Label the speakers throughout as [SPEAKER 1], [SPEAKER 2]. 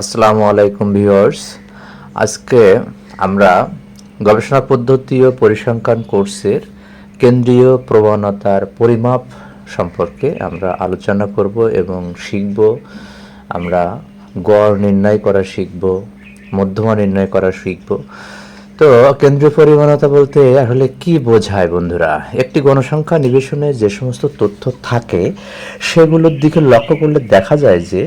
[SPEAKER 1] আসসালামু আলাইকুম ভিউয়ার্স আজকে আমরা গবেষণা পদ্ধতি ও পরিসংখ্যান কোর্সের কেন্দ্রীয় প্রবণতার পরিমাপ সম্পর্কে আমরা আলোচনা করব এবং শিখব আমরা গড় নির্ণয় করা শিখব মধ্যমা নির্ণয় করা শিখব তো কেন্দ্রীয় পরিমাণতা বলতে আসলে কি বোঝায় বন্ধুরা একটি গণসংখ্যা নিবেশনে যে সমস্ত তথ্য থাকে সেগুলোর দিকে লক্ষ্য করলে দেখা যায় যে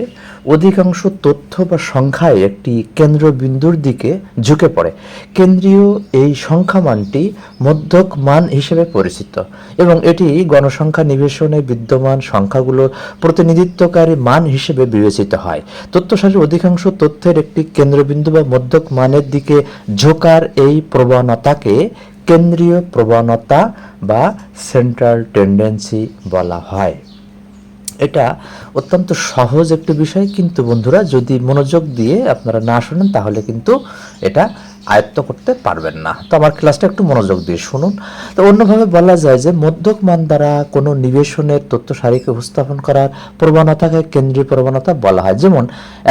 [SPEAKER 1] অধিকাংশ তথ্য বা সংখ্যায় একটি কেন্দ্রবিন্দুর দিকে ঝুঁকে পড়ে কেন্দ্রীয় এই সংখ্যা মানটি মধ্যক মান হিসেবে পরিচিত এবং এটি গণসংখ্যা নিবেশনে বিদ্যমান সংখ্যাগুলোর প্রতিনিধিত্বকারী মান হিসেবে বিবেচিত হয় তথ্যশালী অধিকাংশ তথ্যের একটি কেন্দ্রবিন্দু বা মধ্যক মানের দিকে ঝোঁকার এই প্রবণতাকে কেন্দ্রীয় প্রবণতা বা সেন্ট্রাল টেন্ডেন্সি বলা হয় এটা অত্যন্ত সহজ একটি বিষয় কিন্তু বন্ধুরা যদি মনোযোগ দিয়ে আপনারা না শোনেন তাহলে কিন্তু এটা আয়ত্ত করতে পারবেন না তো আমার ক্লাসটা একটু মনোযোগ দিয়ে শুনুন তো অন্যভাবে বলা যায় যে মধ্যক মান দ্বারা কোনো নিবেশনের তথ্য সারিকে উপস্থাপন করার প্রবণতাকে কেন্দ্রীয় প্রবণতা বলা হয় যেমন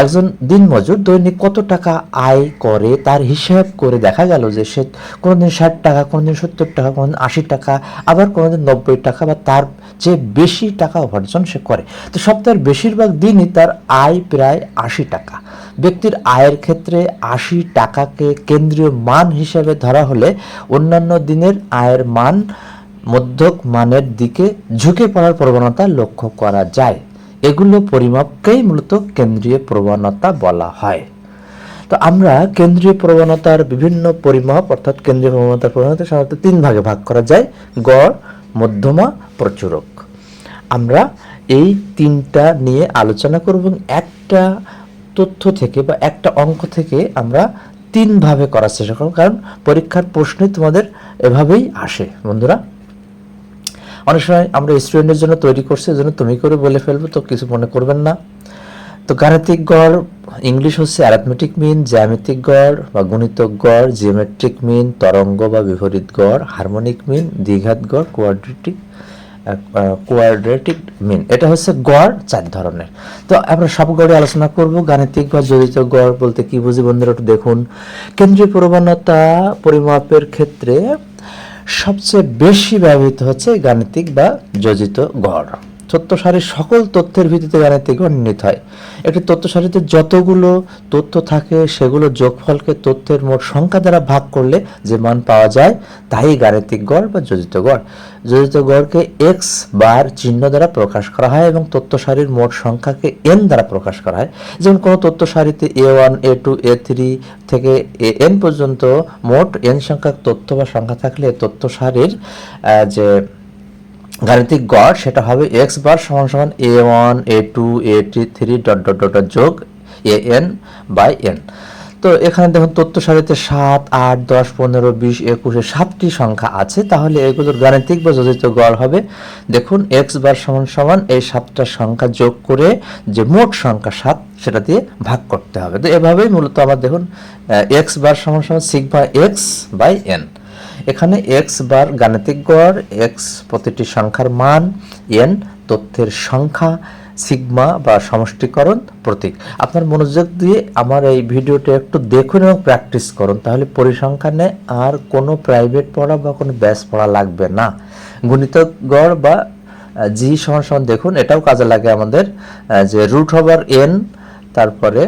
[SPEAKER 1] একজন দিনমজুর দৈনিক কত টাকা আয় করে তার হিসাব করে দেখা গেল যে সে কোনোদিন ষাট টাকা কোনোদিন সত্তর টাকা কোনোদিন আশি টাকা আবার কোনোদিন নব্বই টাকা বা তার যে বেশি টাকা উপার্জন সে করে তো সপ্তাহের বেশিরভাগ দিনই তার আয় প্রায় আশি টাকা ব্যক্তির আয়ের ক্ষেত্রে আশি টাকাকে কেন্দ্র কেন্দ্রীয় মান হিসাবে ধরা হলে অন্যান্য দিনের আয়ের মান মধ্যক মানের দিকে ঝুঁকে পড়ার প্রবণতা লক্ষ্য করা যায় এগুলো পরিমাপকেই মূলত কেন্দ্রীয় প্রবণতা বলা হয় তো আমরা কেন্দ্রীয় প্রবণতার বিভিন্ন পরিমাপ অর্থাৎ কেন্দ্রীয় প্রবণতার প্রবণতা সাধারণত তিন ভাগে ভাগ করা যায় গড় মধ্যমা প্রচুরক আমরা এই তিনটা নিয়ে আলোচনা করব এবং একটা তথ্য থেকে বা একটা অঙ্ক থেকে আমরা তিনভাবে করার চেষ্টা করো কারণ পরীক্ষার প্রশ্নে তোমাদের এভাবেই আসে বন্ধুরা অনেক সময় আমরা স্টুডেন্টের জন্য তৈরি করছি এজন্য তুমি করে বলে ফেলবো তো কিছু মনে করবেন না তো গাণিতিক গড় ইংলিশ হচ্ছে অ্যারাথমেটিক মিন জ্যামিতিক গড় বা গণিতক গড় জিওমেট্রিক মিন তরঙ্গ বা বিপরীত গড় হারমোনিক মিন দ্বিঘাত গড় কোয়াড্রেটিক কোয়াড্রেটিক মিন এটা হচ্ছে গড় চার ধরনের তো আমরা সব গড়ে আলোচনা করব গাণিতিক বা জড়িত গড় বলতে কি বুঝি বন্ধুরা একটু দেখুন কেন্দ্রীয় প্রবণতা পরিমাপের ক্ষেত্রে সবচেয়ে বেশি ব্যবহৃত হচ্ছে গাণিতিক বা যোজিত গড় তথ্য সারির সকল তথ্যের ভিত্তিতে গাণিতিক গণিত হয় একটি তথ্য সারিতে যতগুলো তথ্য থাকে সেগুলো যোগফলকে তথ্যের মোট সংখ্যা দ্বারা ভাগ করলে যে মান পাওয়া যায় তাই গাণিতিক গড় বা যোজিত গড় যোজিত গড়কে এক্স বার চিহ্ন দ্বারা প্রকাশ করা হয় এবং তথ্য সারির মোট সংখ্যাকে এন দ্বারা প্রকাশ করা হয় যেমন কোনো তথ্য সারিতে A one A two A three থেকে এ এন পর্যন্ত মোট এন সংখ্যক তথ্য বা সংখ্যা থাকলে তথ্য সারির যে গাণিতিক গড় সেটা হবে এক্স বার সমান সমান A one A two A three dot dot dot যোগ এ এন বাই এন তো এখানে দেখুন তথ্য সারিতে সাত আট দশ পনেরো বিশ একুশে সাতটি সংখ্যা আছে তাহলে এগুলোর গাণিতিক বা যোজিত গড় হবে দেখুন এক্স বার সমান সমান এই সাতটা সংখ্যা যোগ করে যে মোট সংখ্যা সাত সেটা দিয়ে ভাগ করতে হবে তো এভাবেই মূলত আমার দেখুন এক্স বার সমান সমান সিগমা এক্স বাই এন এখানে এক্স বার গাণিতিক গড় এক্স প্রতিটি সংখ্যার মান এন তথ্যের সংখ্যা সিগমা বা সমষ্টিকরণ প্রতীক আপনার মনোযোগ দিয়ে আমার এই ভিডিওটি একটু দেখুন এবং প্র্যাকটিস করুন তাহলে পরিসংখ্যানে আর কোনো প্রাইভেট পড়া বা কোনো ব্যাস পড়া লাগবে না গণিত গড় বা জি সমান সমান দেখুন এটাও কাজে লাগে আমাদের যে রুট হবার এন তারপরে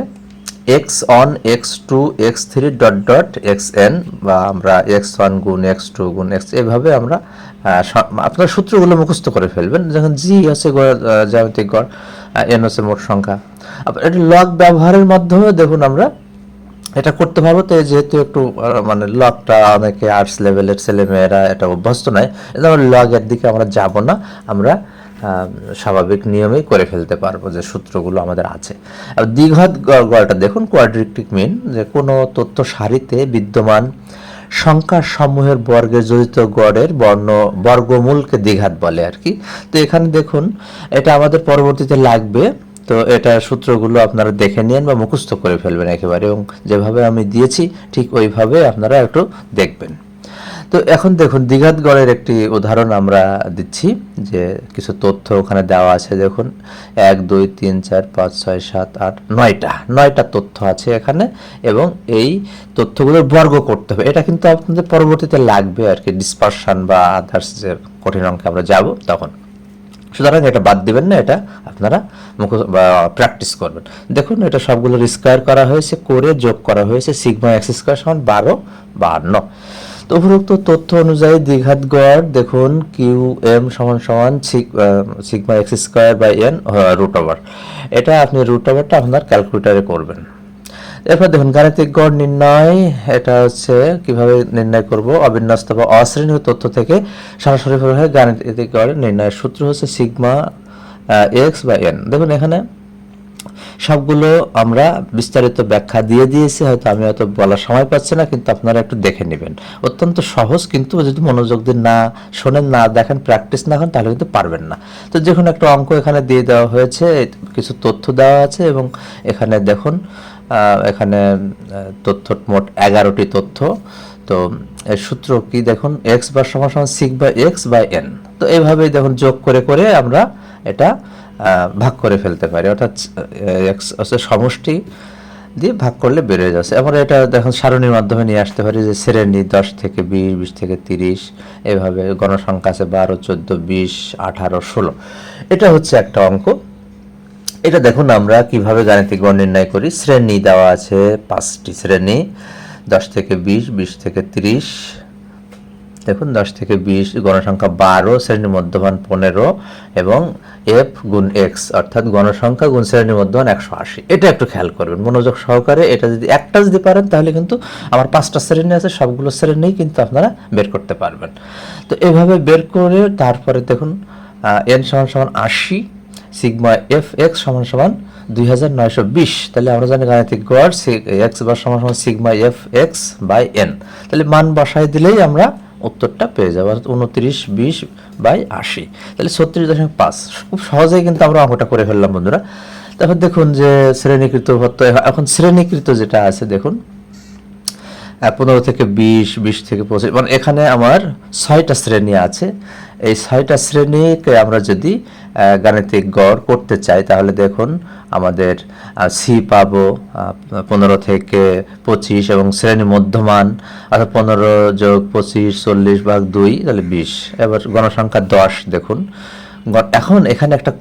[SPEAKER 1] X one X two X three dot dot X N বা আমরা এক্স ওয়ান গুণ এক্স টু গুণ এক্স এভাবে আমরা আপনার সূত্রগুলো মুখস্থ করে ফেলবেন যখন জি হচ্ছে জ্যামিতিক গড় এন হচ্ছে মোট সংখ্যা এটা লগ ব্যবহারের মাধ্যমে দেখুন আমরা এটা করতে পারবো তো যেহেতু একটু মানে লগটা অনেকে আর্টস লেভেলের ছেলেমেয়েরা এটা অভ্যস্ত নয় এটা লগ এর দিকে আমরা যাব না আমরা স্বাভাবিক নিয়মেই করে ফেলতে পারবো যে সূত্রগুলো আমাদের আছে আর দ্বিঘাত গড়টা দেখুন কোয়াড্রিকটিক মিন যে কোনো তথ্য সারিতে বিদ্যমান সংখ্যা সমূহের বর্গে জড়িত গড়ের বর্ণ বর্গমূলকে দীঘাত বলে আর কি তো এখানে দেখুন এটা আমাদের পরবর্তীতে লাগবে তো এটা সূত্রগুলো আপনারা দেখে নিন বা মুখস্থ করে ফেলবেন একেবারে এবং যেভাবে আমি দিয়েছি ঠিক ওইভাবে আপনারা একটু দেখবেন তো এখন দেখুন গড়ের একটি উদাহরণ আমরা দিচ্ছি যে কিছু তথ্য ওখানে দেওয়া আছে দেখুন এক দুই তিন চার পাঁচ ছয় সাত আট নয়টা নয়টা তথ্য আছে এখানে এবং এই তথ্যগুলোর বর্গ করতে হবে এটা কিন্তু আপনাদের পরবর্তীতে লাগবে আর কি ডিসপারশন বা আদার্স যে কঠিন অঙ্কে আমরা যাব তখন সুতরাং এটা বাদ দিবেন না এটা আপনারা মুখ প্র্যাকটিস করবেন দেখুন এটা সবগুলোর স্কোয়ার করা হয়েছে করে যোগ করা হয়েছে সিগমা এক্স স্কোয়ার সমান বারো বাহান্ন উপরোক্ত তথ্য অনুযায়ী দ্বিঘাত গড় দেখুন কিউ এম সমান সমান sigma X square by N root over এটা আপনি রুট ওভারটা আপনার ক্যালকুলেটারে করবেন এরপর দেখুন গাণিতিক গড় নির্ণয় এটা হচ্ছে কিভাবে নির্ণয় করব অবিন্যস্ত বা অশ্রেণীয় তথ্য থেকে সরাসরিভাবে গাণিতিক গড় নির্ণয় সূত্র হচ্ছে সিগমা এক্স বা এন দেখুন এখানে সবগুলো আমরা বিস্তারিত ব্যাখ্যা দিয়ে দিয়েছি হয়তো আমি হয়তো বলার সময় পাচ্ছি না কিন্তু আপনারা একটু দেখে নেবেন অত্যন্ত সহজ কিন্তু যদি মনোযোগ দিয়ে না শোনেন না দেখেন প্র্যাকটিস না হন তাহলে কিন্তু পারবেন না তো যে কোনো একটা অঙ্ক এখানে দিয়ে দেওয়া হয়েছে কিছু তথ্য দেওয়া আছে এবং এখানে দেখুন এখানে তথ্য মোট এগারোটি তথ্য তো এর সূত্র কি দেখুন এক্স বা সমান সমান সিক বা এক্স বাই এন তো এইভাবেই দেখুন যোগ করে করে আমরা এটা ভাগ করে ফেলতে পারি অর্থাৎ হচ্ছে সমষ্টি দিয়ে ভাগ করলে বেড়ে যাচ্ছে আমরা এটা দেখুন সারণীর মাধ্যমে নিয়ে আসতে পারি যে শ্রেণী দশ থেকে বিশ বিশ থেকে তিরিশ এভাবে গণসংখ্যা আছে বারো চোদ্দো বিশ আঠারো ষোলো এটা হচ্ছে একটা অঙ্ক এটা দেখুন আমরা কিভাবে গাণিতিক গণ নির্ণয় করি শ্রেণী দেওয়া আছে পাঁচটি শ্রেণী দশ থেকে বিশ বিশ থেকে তিরিশ দেখুন দশ থেকে বিশ গণসংখ্যা বারো শ্রেণীর মধ্যমান পনেরো এবং এফ গুণ এক্স অর্থাৎ গণসংখ্যা গুণ শ্রেণীর মধ্যমান একশো আশি এটা একটু খেয়াল করবেন মনোযোগ সহকারে এটা যদি একটা যদি পারেন তাহলে কিন্তু আমার পাঁচটা শ্রেণী আছে সবগুলো শ্রেণী কিন্তু আপনারা বের করতে পারবেন তো এভাবে বের করে তারপরে দেখুন এন সমান সমান আশি সিগমা এফ এক্স সমান সমান দুই হাজার নয়শো বিশ তাহলে আমরা জানি গাণিতিক গড় এক্স বার সমান সমান sigma F X by N তাহলে মান বসায় দিলেই আমরা উত্তরটা পেয়ে যাবো অর্থাৎ উনত্রিশ বিশ বাই আশি তাহলে ছত্রিশ দশমিক পাঁচ খুব সহজেই কিন্তু আমরা অঙ্কটা করে ফেললাম বন্ধুরা তারপর দেখুন যে শ্রেণীকৃত ভত্ত এখন শ্রেণীকৃত যেটা আছে দেখুন পনেরো থেকে বিশ বিশ থেকে পঁচিশ মানে এখানে আমার ছয়টা শ্রেণী আছে এই ছয়টা শ্রেণীকে আমরা যদি গাণিতিক গড় করতে চাই তাহলে দেখুন আমাদের সি পাব পনেরো থেকে পঁচিশ এবং শ্রেণী মধ্যমান অর্থাৎ পনেরো যোগ পঁচিশ চল্লিশ ভাগ দুই তাহলে বিশ এবার গণসংখ্যা দশ দেখুন এখন এখানে একটা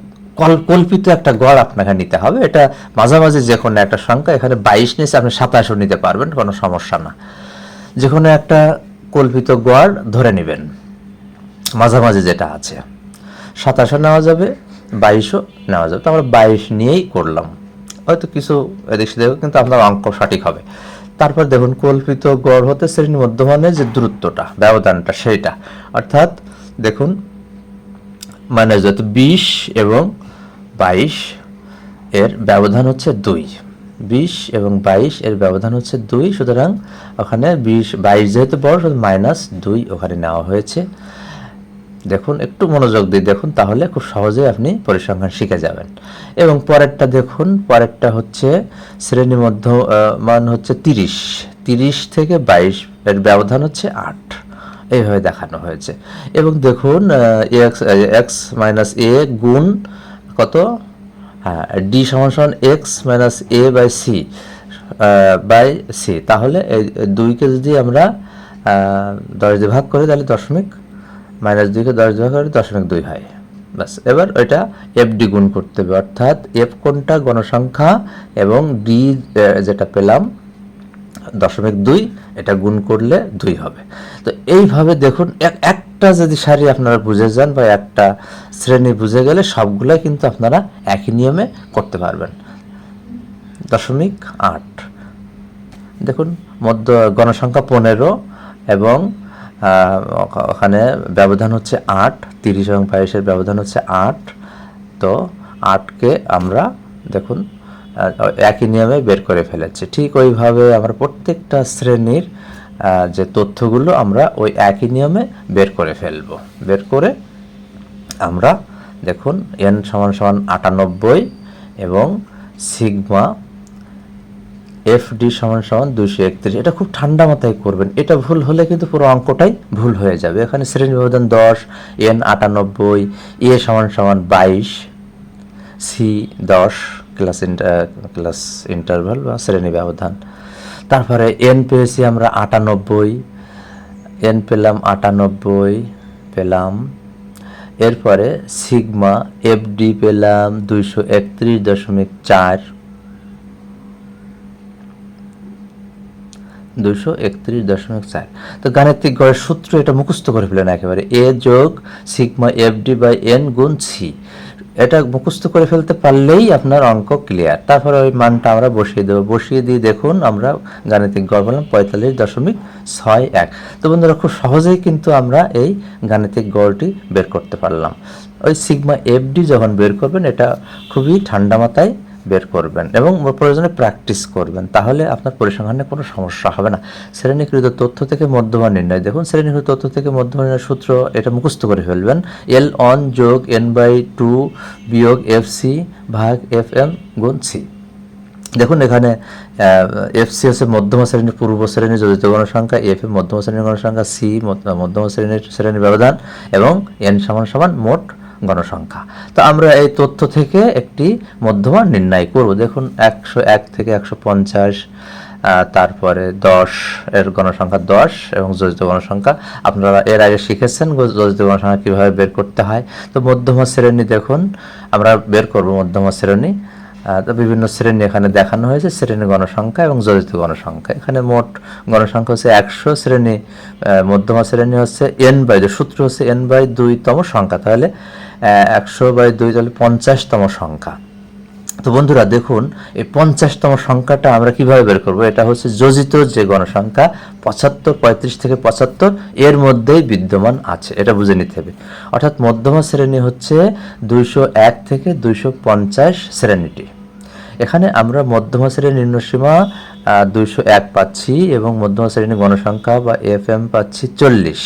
[SPEAKER 1] কল্পিত একটা গড় আপনাকে নিতে হবে এটা মাঝামাঝি যে কোনো একটা সংখ্যা এখানে বাইশ নিয়েছে আপনি সাতাশও নিতে পারবেন কোনো সমস্যা না যে কোনো একটা কল্পিত গড় ধরে নেবেন মাঝামাঝি যেটা আছে সাতাশো নেওয়া যাবে বাইশও নেওয়া যাবে তো আমরা বাইশ নিয়েই করলাম হয়তো কিছু এদিক সেদিক কিন্তু আপনার অঙ্ক সঠিক হবে তারপর দেখুন কল্পিত গড় হতে শ্রেণীর মধ্যমানের যে দূরত্বটা ব্যবধানটা সেইটা অর্থাৎ দেখুন মানে যত বিশ এবং বাইশ এর ব্যবধান হচ্ছে দুই বিশ এবং বাইশ এর ব্যবধান হচ্ছে দুই সুতরাং ওখানে বিশ বাইশ যেহেতু বড় মাইনাস দুই ওখানে নেওয়া হয়েছে দেখুন একটু মনোযোগ দিয়ে দেখুন তাহলে খুব সহজে আপনি পরিসংখ্যান শিখে যাবেন এবং পরেরটা দেখুন পরেরটা হচ্ছে শ্রেণী মধ্য মান হচ্ছে তিরিশ তিরিশ থেকে বাইশ এর ব্যবধান হচ্ছে আট এইভাবে দেখানো হয়েছে এবং দেখুন এক্স এক্স মাইনাস এ গুণ কত হ্যাঁ ডি সমান সমান X minus A by C by C তাহলে এই দুইকে যদি আমরা দশ দিয়ে ভাগ করি তাহলে দশমিক মাইনাস দুইকে দশ ভাগ করে দশমিক দুই হয় ব্যাস এবার ওইটা এফ ডি গুণ করতে হবে অর্থাৎ এফ কোনটা গণসংখ্যা এবং ডি যেটা পেলাম দশমিক দুই এটা গুণ করলে দুই হবে তো এইভাবে দেখুন এক একটা যদি শাড়ি আপনারা বুঝে যান বা একটা শ্রেণী বুঝে গেলে সবগুলাই কিন্তু আপনারা একই নিয়মে করতে পারবেন দশমিক আট দেখুন মধ্য গণসংখ্যা পনেরো এবং ওখানে ব্যবধান হচ্ছে আট তিরিশ এবং বাইশের ব্যবধান হচ্ছে আট তো আটকে আমরা দেখুন একই নিয়মে বের করে ফেলেছি ঠিক ওইভাবে আমরা প্রত্যেকটা শ্রেণীর যে তথ্যগুলো আমরা ওই একই নিয়মে বের করে ফেলব বের করে আমরা দেখুন এন সমান সমান আটানব্বই এবং সিগমা এফ ডি সমান সমান দুইশো একত্রিশ এটা খুব ঠান্ডা মাথায় করবেন এটা ভুল হলে কিন্তু পুরো অঙ্কটাই ভুল হয়ে যাবে এখানে শ্রেণী ব্যবধান দশ এন আটানব্বই এ e সমান সমান বাইশ সি দশ ক্লাস ক্লাস ইন্টারভাল বা শ্রেণী ব্যবধান তারপরে এন পেয়েছি আমরা আটানব্বই এন পেলাম আটানব্বই পেলাম এরপরে সিগমা এফ ডি পেলাম দুইশো একত্রিশ দশমিক চার দুশো একত্রিশ দশমিক চার তো গাণিতিক গড়ের সূত্র এটা মুখস্থ করে ফেলেন একেবারে এ যোগ sigma F D by N গুণ সি এটা মুখস্থ করে ফেলতে পারলেই আপনার অঙ্ক ক্লিয়ার তারপরে ওই মানটা আমরা বসিয়ে দেবো বসিয়ে দিয়ে দেখুন আমরা গাণিতিক গড় বললাম পঁয়তাল্লিশ দশমিক ছয় এক তো বন্ধুরা খুব সহজেই কিন্তু আমরা এই গাণিতিক গড়টি বের করতে পারলাম ওই সিগমা এফ ডি যখন বের করবেন এটা খুবই ঠান্ডা মাথায় বের করবেন এবং প্রয়োজনে প্র্যাকটিস করবেন তাহলে আপনার পরিসংখ্যানে কোনো সমস্যা হবে না শ্রেণীকৃত তথ্য থেকে মধ্যমান নির্ণয় দেখুন শ্রেণীকৃত তথ্য থেকে মধ্যমান নির্ণয় সূত্র এটা মুখস্থ করে ফেলবেন এল অন যোগ এন বাই টু বিয়োগ এফ সি ভাগ এফ এম গুণ সি দেখুন এখানে এফ সি হচ্ছে মধ্যম শ্রেণীর পূর্ব শ্রেণীর জড়িত গণসংখ্যা এফ এ মধ্যম শ্রেণীর গণসংখ্যা সি মধ্যম শ্রেণীর শ্রেণীর ব্যবধান এবং এন সমান সমান মোট গণসংখ্যা তো আমরা এই তথ্য থেকে একটি মধ্যমান নির্ণয় করব দেখুন একশো এক থেকে একশো পঞ্চাশ তারপরে দশ এর গণসংখ্যা দশ এবং যোজিত গণসংখ্যা আপনারা এর আগে শিখেছেন যোজিত গণসংখ্যা কীভাবে বের করতে হয় তো মধ্যমা শ্রেণী দেখুন আমরা বের করব মধ্যমা শ্রেণী তো বিভিন্ন শ্রেণী এখানে দেখানো হয়েছে শ্রেণী গণসংখ্যা এবং জড়িত গণসংখ্যা এখানে মোট গণসংখ্যা হচ্ছে একশো শ্রেণী মধ্যমা শ্রেণী হচ্ছে এন বাই সূত্র হচ্ছে এন বাই দুইতম সংখ্যা তাহলে একশো বাই দুই তাহলে পঞ্চাশতম সংখ্যা তো বন্ধুরা দেখুন এই পঞ্চাশতম সংখ্যাটা আমরা কিভাবে বের করব এটা হচ্ছে যোজিত যে গণসংখ্যা পঁচাত্তর পঁয়ত্রিশ থেকে পঁচাত্তর এর মধ্যেই বিদ্যমান আছে এটা বুঝে নিতে হবে অর্থাৎ মধ্যমা শ্রেণী হচ্ছে দুইশো এক থেকে দুইশো পঞ্চাশ শ্রেণীটি এখানে আমরা মধ্যমা শ্রেণীর নিম্নসীমা দুইশো এক পাচ্ছি এবং মধ্যমা শ্রেণীর গণসংখ্যা বা এফ এম পাচ্ছি চল্লিশ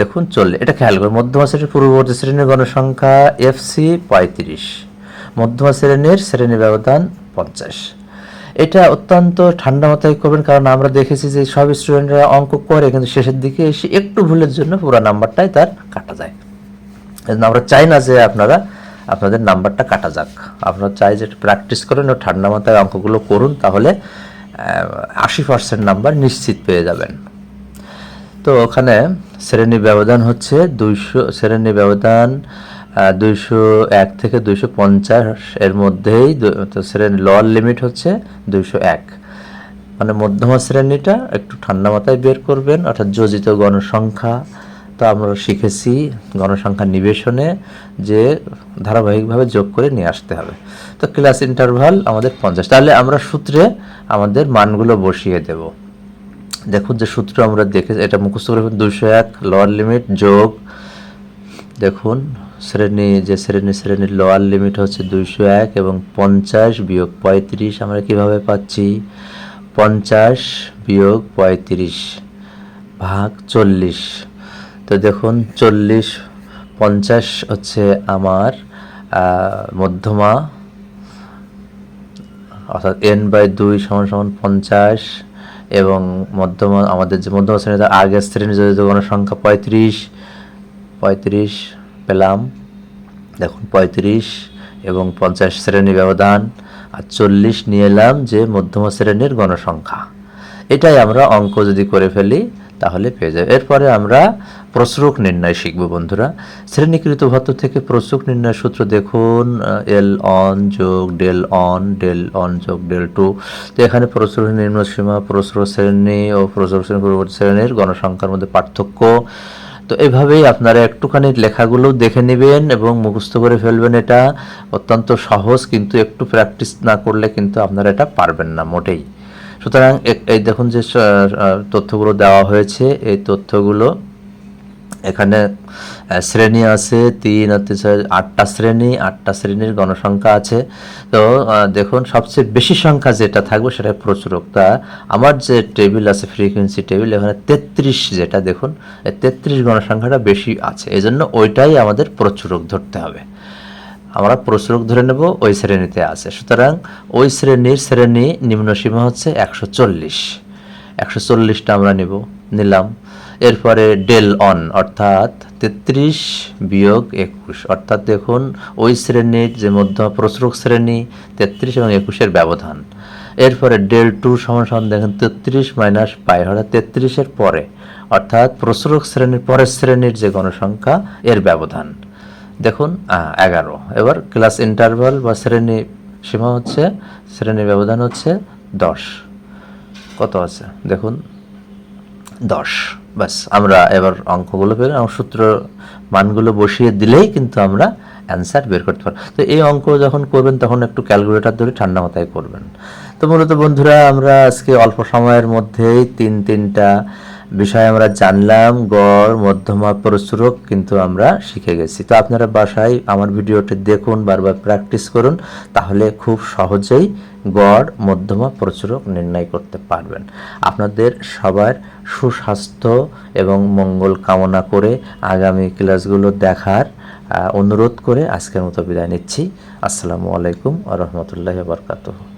[SPEAKER 1] দেখুন চললে এটা খেয়াল করুন মধ্যমা শ্রেণীর পূর্ববর্তী শ্রেণীর গণসংখ্যা এফ সি পঁয়ত্রিশ মধ্যমা শ্রেণীর শ্রেণীর ব্যবধান পঞ্চাশ এটা অত্যন্ত ঠান্ডা মাথায় করবেন কারণ আমরা দেখেছি যে সব স্টুডেন্টরা অঙ্ক করে কিন্তু শেষের দিকে এসে একটু ভুলের জন্য পুরো নাম্বারটাই তার কাটা যায় আমরা চাই না যে আপনারা আপনাদের নাম্বারটা কাটা যাক আপনারা চাই যে প্র্যাকটিস করেন ও ঠান্ডা মাথায় অঙ্কগুলো করুন তাহলে আশি পার্সেন্ট নাম্বার নিশ্চিত পেয়ে যাবেন তো ওখানে শ্রেণী ব্যবধান হচ্ছে দুইশো শ্রেণী ব্যবধান দুইশো এক থেকে দুইশো পঞ্চাশ এর মধ্যেই শ্রেণী লোয়ার লিমিট হচ্ছে দুইশো এক মানে মধ্যমা শ্রেণীটা একটু ঠান্ডা মাথায় বের করবেন অর্থাৎ যোজিত গণসংখ্যা তো আমরা শিখেছি গণসংখ্যা নিবেশনে যে ধারাবাহিকভাবে যোগ করে নিয়ে আসতে হবে তো ক্লাস ইন্টারভাল আমাদের পঞ্চাশ তাহলে আমরা সূত্রে আমাদের মানগুলো বসিয়ে দেবো দেখো যে সূত্র আমরা দেখে এটা মুখস্থ করে দুশো এক লোয়ার লিমিট যোগ দেখুন শ্রেণী যে শ্রেণী শ্রেণীর লোয়ার লিমিট হচ্ছে দুইশো এক এবং পঞ্চাশ বিয়োগ পঁয়ত্রিশ আমরা কিভাবে পাচ্ছি পঞ্চাশ বিয়োগ পঁয়ত্রিশ ভাগ চল্লিশ তো দেখুন চল্লিশ পঞ্চাশ হচ্ছে আমার মধ্যমা অর্থাৎ এন বাই দুই সমান সমান পঞ্চাশ এবং মধ্যম আমাদের যে মধ্যম শ্রেণীতে আগের শ্রেণীর যদি সংখ্যা পঁয়ত্রিশ পঁয়ত্রিশ পেলাম দেখুন পঁয়ত্রিশ এবং পঞ্চাশ শ্রেণীর ব্যবধান আর চল্লিশ নিয়ে এলাম যে মধ্যম শ্রেণীর গণসংখ্যা এটাই আমরা অঙ্ক যদি করে ফেলি তাহলে পেয়ে যাবে এরপরে আমরা প্রসরুক নির্ণয় শিখব বন্ধুরা শ্রেণীকৃত ভত্ব থেকে প্রসরোগ নির্ণয় সূত্র দেখুন এল অন যোগ ডেল অন ডেল অন যোগ ডেল টু তো এখানে প্রসুর নিম্ন সীমা প্রসরোগ শ্রেণী ও প্রসরোগ শ্রেণী পূর্ববর্তী শ্রেণীর গণসংখ্যার মধ্যে পার্থক্য তো এভাবেই আপনারা একটুখানি লেখাগুলো দেখে নেবেন এবং মুখস্থ করে ফেলবেন এটা অত্যন্ত সহজ কিন্তু একটু প্র্যাকটিস না করলে কিন্তু আপনারা এটা পারবেন না মোটেই সুতরাং এই দেখুন যে তথ্যগুলো দেওয়া হয়েছে এই তথ্যগুলো এখানে শ্রেণী আছে তিন আটটা শ্রেণী আটটা শ্রেণীর গণসংখ্যা আছে তো দেখুন সবচেয়ে বেশি সংখ্যা যেটা থাকবে সেটা প্রচুরক তা আমার যে টেবিল আছে ফ্রিকুয়েন্সি টেবিল এখানে তেত্রিশ যেটা দেখুন তেত্রিশ গণসংখ্যাটা বেশি আছে এজন্য ওইটাই আমাদের প্রচুরক ধরতে হবে আমরা প্রচুরক ধরে নেব ওই শ্রেণীতে আছে সুতরাং ওই শ্রেণীর শ্রেণী নিম্নসীমা হচ্ছে একশো চল্লিশ একশো চল্লিশটা আমরা নেব নিলাম এরপরে ডেল অন অর্থাৎ তেত্রিশ বিয়োগ একুশ অর্থাৎ দেখুন ওই শ্রেণীর যে মধ্য প্রচুরক শ্রেণী তেত্রিশ এবং একুশের ব্যবধান এরপরে ডেল টু সমান সমান দেখেন তেত্রিশ মাইনাস পাই অর্থাৎ তেত্রিশের পরে অর্থাৎ প্রচুরক শ্রেণীর পরের শ্রেণীর যে গণসংখ্যা এর ব্যবধান দেখুন এগারো এবার ক্লাস ইন্টারভাল বা শ্রেণী সীমা হচ্ছে শ্রেণীর ব্যবধান হচ্ছে দশ কত আছে দেখুন দশ ব্যাস আমরা এবার অঙ্কগুলো পেলে সূত্র মানগুলো বসিয়ে দিলেই কিন্তু আমরা অ্যান্সার বের করতে পারবো তো এই অঙ্ক যখন করবেন তখন একটু ক্যালকুলেটার ধরে ঠান্ডা মাথায় করবেন তো মূলত বন্ধুরা আমরা আজকে অল্প সময়ের মধ্যেই তিন তিনটা বিষয় আমরা জানলাম গড় মধ্যমা প্রচুরক কিন্তু আমরা শিখে গেছি তো আপনারা বাসায় আমার ভিডিওটি দেখুন বারবার প্র্যাকটিস করুন তাহলে খুব সহজেই গড় মধ্যমা প্রচুরক নির্ণয় করতে পারবেন আপনাদের সবার সুস্বাস্থ্য এবং মঙ্গল কামনা করে আগামী ক্লাসগুলো দেখার অনুরোধ করে আজকের মতো বিদায় নিচ্ছি আসসালামু আলাইকুম রহমতুল্লাহ বরকাতুহ